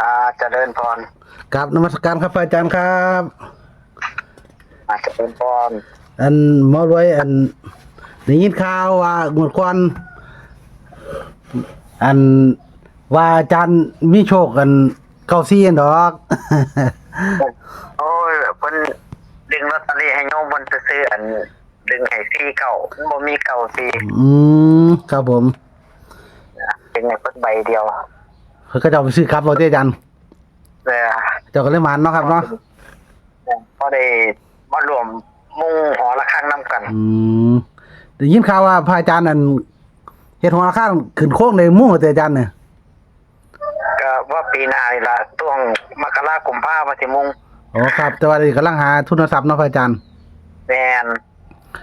อ่าเจริญพรกราบนมัสการครับพระอาจารย์ครับอ่าเจริญพรอันหมอรวยอันได้ยินข่าวว่างวดก่อนอันว่าอาจารย์มีโชคกันเก้าซี่อันดอก โอ้ยเพิ่นดึงลอตเตอรี่ให้โยมเพิ่นซื้อๆอัน ดึงให้ซีเก่ามันบ่มีเก่าซีอืมครับผมดึงให้เพิ่นใบเดียว เพิ่นก็จะเอาไปซื้อครับเราเจ้อาจารย์เออเจ้าก็เลยหมานเนาะครับเนาะพอได้มารวมมุ่งหอละครั้งนํกัน อืมได้ยินข่าวว่าพระอาจารย์อันเฮ็ดหัวราคาขึ้นโค้งในหมู่เจ้าอาจารย์เนี่ยก็ว่าปีหน้านี่ล่ะช่วงมกราคมพามาสิมุ่งอ๋อครับ แต่ว่านี่กำลังหาทุนทรัพย์เนาะพระอาจารย์แม่น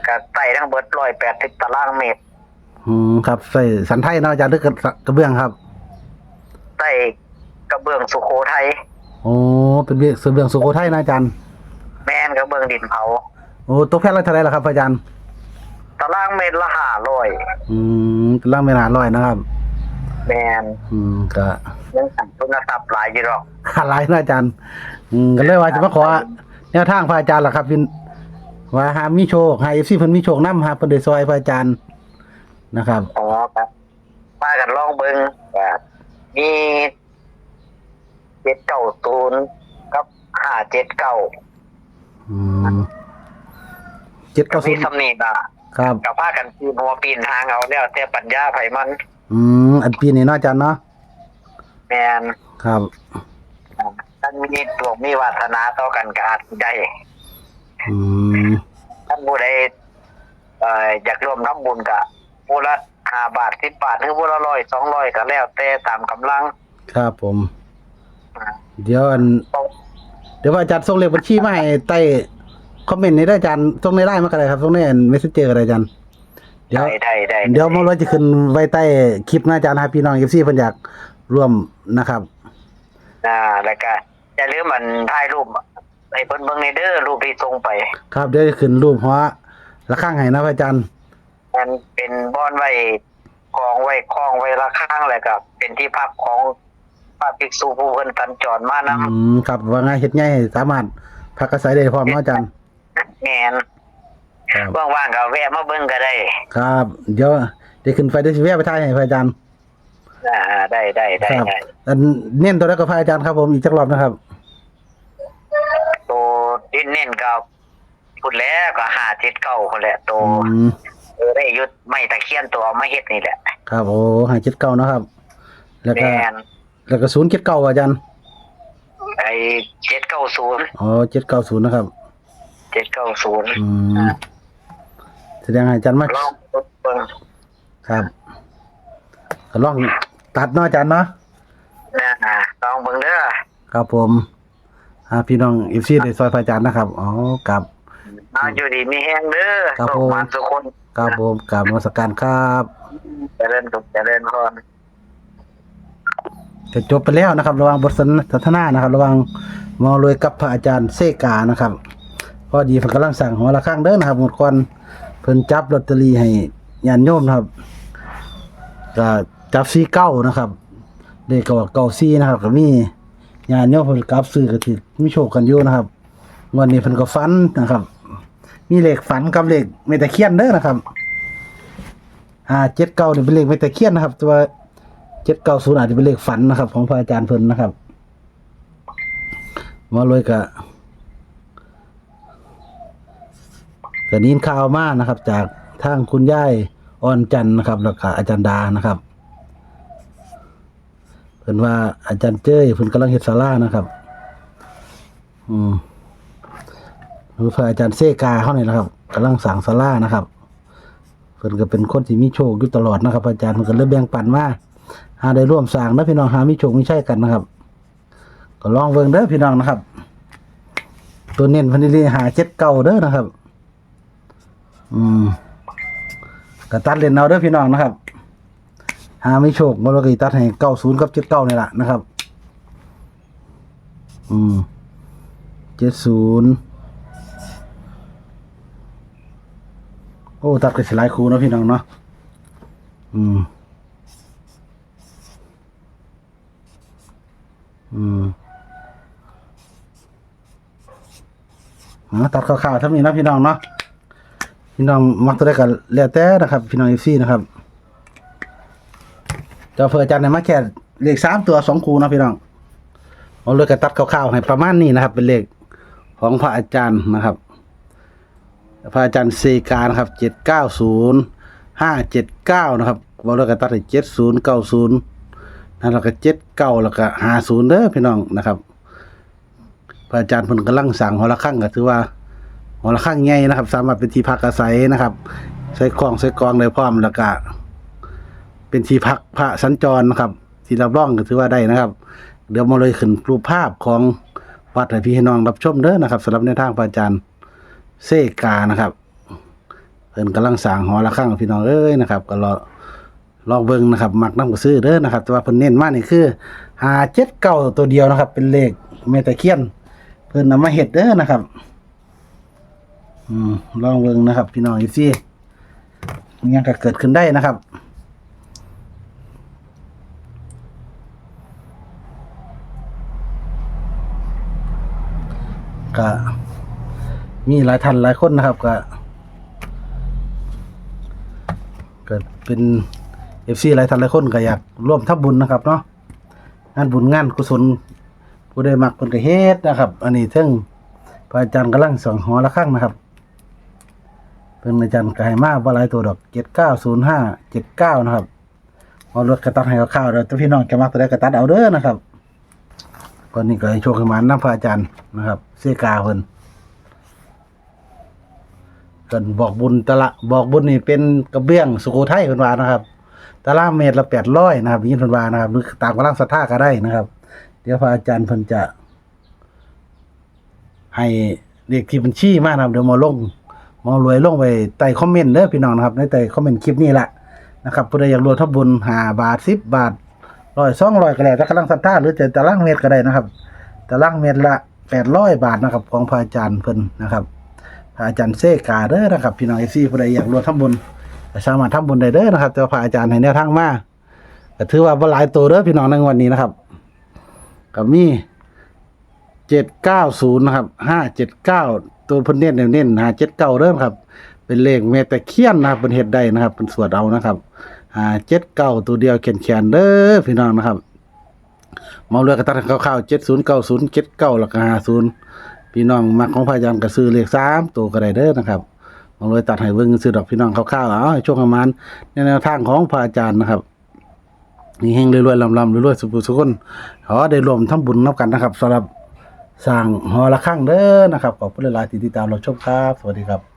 ก็ไต่ทั้งเบิด180ตารางเมตรอืมครับใส่สันไทยเนาะอาจารย์หรือกระกระเบื้องครับใต้กระเบื้องสุโขทัยโอ้เป็นเบี้ยเสือเบืองสุโขทัยนะอาจารย์แม่นกระเบื้องดินเผาโอ้ตกแพทย์ละเท่าไหรล่ะครับอาจารย์ตารางเมตรละ500อืมกำลังไม่นานร้อยนะครับแม่นอืมก็ยังสั่งทุนทรัพย์หลายอยู่หรอกหาหลายนะอาจารย์ อืมก็เลยว่าจะมาขอแนวทางพระอาจารย์ล่ะครับพินว่าหามีโชคให้เอฟซีเพิ่นมีโชคนำหาเพิ่นได้ซอยพระอาจารย์นะครับอ๋อครับมากันลองเบิงแบบ มีเจ็ดเก้าศูนย์กับห้าเจ็ดเก้าอืมเจ็ดก็เก้าศูมีนย์สำนีน่ะครับ กับผ้ากันปีนหัวปีนทางเอาเนี่ยแต่ปัญญาไผมัน อืมอันปีนี้เนาะอาจารย์เนาะแมนครับ ท่านมีดวงมีวาสนาต่อกันก็อาจได้อืมท่านผู้ใดเอ่ออยากร่วมทำบุญกับผู้ละ ห้าบาทสิบบาทหรือผู้ละร้อยสองร้อยก็แล้วแต่ตามกำลังครับผม อ่าเดี๋ยวอัน เดี๋ยวว่าอาจารย์ส่งเลขบัญชีมาให้ใต้คอมเมนต์ในได้อาจารย์ส่งในไลน์มาก็ได้ครับส่งในเมสเซจเจอร์ก็ได้อาจารย์เดี๋ยว ได้ได้ได้เดี๋ยวมาว่าจะขึ้นไว้ใต้คลิปนะอาจารย์ให้พี่น้องเอฟซีเพิ่นอยากร่วมนะครับ อ่าแล้วก็อย่าลืมมันถ่ายรูปให้เพิ่นเบิ่งในเด้อรูปที่ส่งไป ครับเดี๋ยวจะขึ้นรูปหัวละข้างให้นะพระอาจารย์ มันเป็นบ้อนไว้กองไว้คล้องไว้ละข้างแล้วก็เป็นที่พักของพระภิกษุผู้เพิ่นสัญจรมานํอืมครับว่าไงเฮ็ดง่ายสามารถพักอาศัยได้พร้อมเนาะอาจารย์แม่นครับว่างๆก็แวะมาเบิ่งก็ได้ ครับ เดี๋ยวเดี๋ยวขึ้นไฟเดี๋ยวสิแวะไปถ่ายให้พระอาจารย์อ่าได้ได้ได้ครับได้อันเน้นตัวแรกกับพระอาจารย์ครับผมอีกจักรอบนะครับตัวดินเน้นก็พุ่นแล้วก็หาเจ็ดเก้าพุ่นแหละตัวอืม เออได้ยุดไม่ตะเคียนตัวเอามาเฮ็ดนี่แหละครับโอ้หาเจ็ดเก้านะครับ แล้วก็แม่นแล้วก็ศูนย์เจ็ดเก้าอาจารย์ไอ้เจ็ดเก้าศูนย์อ๋อเจ็ดเก้าศูนย์นะครับ เจ็ดเก้าศูนย์อืมแสดงให้อาจารย์มาลองเบิ่งครับก็ลองตัดเนาะอาจารย์เนาะ นะลองเบิ่งเด้อครับผมอ่าพี่น้องเอฟซีได้ซอยพระอาจารย์นะครับ อ๋อกับมาอยู่ดีมีแห้งเด้อครับโชผมมาทุกคน ครับผมกับนมัสการครับเจริญสุขเจริญพรจะจบไปแล้วนะครับ ระหว่างบทสนทนานะครับ ระหว่างหมอรวยกับพระอาจารย์เซกานะครับพอดีเพิ่นกำลังสั่งหัวละข้างเด้อนะครับหมดก่อนเพิ่นจับลอตเตอรี่ให้ญาติโยมนะครับก็จับซีเก้านะครับเลขก็ว่าเก้าซีนะครับก็มีญาติโยมเพิ่นกลับซื้อก็ถือมีโชคกันอยู่นะครับงวันนี้เพิ่นก็ฝันนะครับ มีเหลขฝันกับเหลขเมตะเคียนเด้อนะครับอ่าเจ็ดเก้าเนี่เป็นเหลขเมตะเคียนนะครับ ตัวเจ็ดเก้าศูนย์อาจจะเป็นเหลขฝันนะครับ ของพระอาจารย์เพิ่นนะครับมาเลยกะก็นี้ข่าวมานะครับ จากทางคุณย่ายอ่อนจันนะครับ แล้วก็อาจารย์ดานะครับเพิ่นว่าอาจารย์เจ้ยเพิ่นกำลังเฮ็ดศาลานะครับ อืม หรือพระอาจารย์เซกาเฮาเนี่แหละครับกำลังสร้างศาลานะครับเพิ่นก็เป็นคนที่มีโชคอยู่ตลอดนะครับ อาจารย์เพิ่นก็เลยแบ่งปันมาหาได้ร่วมสร้างนะพี่น้องหามีโชคมีชัยกันนะครับ ก็ลองเบิ่งเด้อพี่น้องนะครับ ตัวเน้นพันนี่หาเจ็ดเก้าเด้อนะครับ อืมก็ตัดเล่นเอาเด้อพี่น้องนะครับหาไม่โชคบ่เราก็ตัดให้เก้าศูนย์กับเจ็ดเก้านี่แหละนะครับ อืมเจ็ดศูนย์ โอ้ตัดกันสิหลายคูเนาะพี่น้องเนาะอืม อืมตัดข่าวๆถ้ามีนะพี่น้องเนาะพี่น้องมักตัวได้กันแล้วแต่นะครับ พี่น้องเอฟซีนะครับจ้าเพื่ออาจารย์ในมาแค่เลขสามตัวสองคูนะพี่น้องเอาเลยก็ตัดข่าวๆให้ประมาณนี้นะครับ เป็นเลขของพระอาจารย์นะครับ พระอาจารย์เซกานะครับเจ็ดเก้าศูนย์ห้าเจ็ดเก้านะครับบอกเลยก็ตัดให้เจ็ดศูนย์เก้าศูนย์นั่นแล้วก็เจ็ดเก้าแล้วก็ห้าศูนย์เด้อพี่น้องนะครับพระอาจารย์เพิ่นกำลังสั่งหอละข้างก็ถือว่าหอละข้างใหญ่นะครับ สามารถเป็นที่พักอาศัยนะครับใช้คลองใช้กองได้พร้อมแล้วก็เป็นที่พักพระสัญจรนะครับ ที่รับรองก็ถือว่าได้นะครับ เดี๋ยวมาเลยขึ้นรูปภาพของวัดให้พี่ให้น้องรับชมเด้อนะครับสำหรับในทางพระอาจารย์ เซกานะครับเพิ่นกำลังสั่งหอละข้างพี่น้องเอ้ยนะครับ ก็รอลองเบิ่งนะครับ มักน้ำก็ซื้อเด้อนะครับ แต่ว่าเพิ่นเน้นมากนี่คือหาเจ็ดเก้าตัวเดียวนะครับ เป็นเลขเมตะเคียน เพิ่นนำมาเฮ็ดเด้อนะครับ อืมลองเบิ่งนะครับ พี่น้องอีซี่ยังก็เกิดขึ้นได้นะครับก็ มีหลายท่านหลายคนนะครับก็เกิดเป็นเอฟซีหลายท่านหลายคนก็อยากร่วมทำบุญนะครับเนาะงานบุญงานกุศลผู้ใดมักเพิ่นก็เฮ็ดนะครับ อันนี้เทิงพระอาจารย์กำลังสองหอละครั้งนะครับเพิ่นอาจารย์ก็ให้มาบ่หลายตัวดอก7905 79นย์ห้าเจ็ดเก้านะครับพอารถกระตัดให้ข้าวเดี๋ยวพี่น้องจะมักตัวใดกระตัดเอาเด้อนะครับก่อนนี้ก็ให้โชคให้มานน้ำพระอาจารย์นะครับ เสกาเพิ่น เพิ่นบอกบุญตะละบอกบุญนี่เป็นกระเบื้องสุโขทัยเพิ่นว่านะครับตารางเมตรละ800นะครับยินเพิ่นว่านะครับหรือตามกำลังศรัทธาก็ได้นะครับ เดี๋ยวพระอาจารย์เพิ่นจะ ให้เลขที่บัญชีมานะครับเดี๋ยวมาลงมารวยลงไปใต้คอมเมนต์เด้อพี่น้องนะครับในใต้คอมเมนต์คลิปนี้แหละนะครับผู้ใดอยากรวมทำบุญ5บาท10บาทร้อยสองร้อยก็ได้ถ้ากำลังศรัทธาหรือจะตารางเมตรก็ได้นะครับตารางเมตรละแปดร้อยบาทนะครับ ของพระอาจารย์เพิ่นนะครับ พระอาจารย์เซกาเด้อนะครับ พี่น้องเอซีผู้ใดอยากรวมทำบุญก็สามารถทำบุญได้เด้อนะครับแต่ว่าพระอาจารย์ให้แนวทางมาก็ถือว่าบ่หลายตัวเด้อพี่น้องในวันนี้นะครับก็มีเจ็ดเก้าศูนย์นะครับห้าเจ็ดเก้าตัวเพิ่นเน้นเน้นห้าเจ็ดเก้าเด้อครับ เป็นเลขเมตะเคียนนะครับเป็นเฮ็ดได้นะครับ เป็นสวดเอานะครับห้าเจ็ดเก้าตัวเดียวแขนๆเด้อพี่น้องนะครับมาเรือกระตัดข้าวๆเจ็ดศูนย์เก้าศูนย์เจ็ดเก้าแล้วก็ห้าศูนย์ พี่น้องมักของพายามกระซื้อเลขสามตัวก็ได้เด้อนะครับมาเลยตัดให้เบิ้งซื้อดอกพี่น้องข้าวๆเอาให้โชคประมาณในแนวทางของพระอาจารย์นะครับนี่เฮงรวยๆลำๆรวยๆสุขสุขคนขอได้รวมทำบุญนับกันนะครับสำหรับสร้างหอระฆังเด้อนะครับขอบคุณหลายๆที่ติดตามเราชมครับ สวัสดีครับ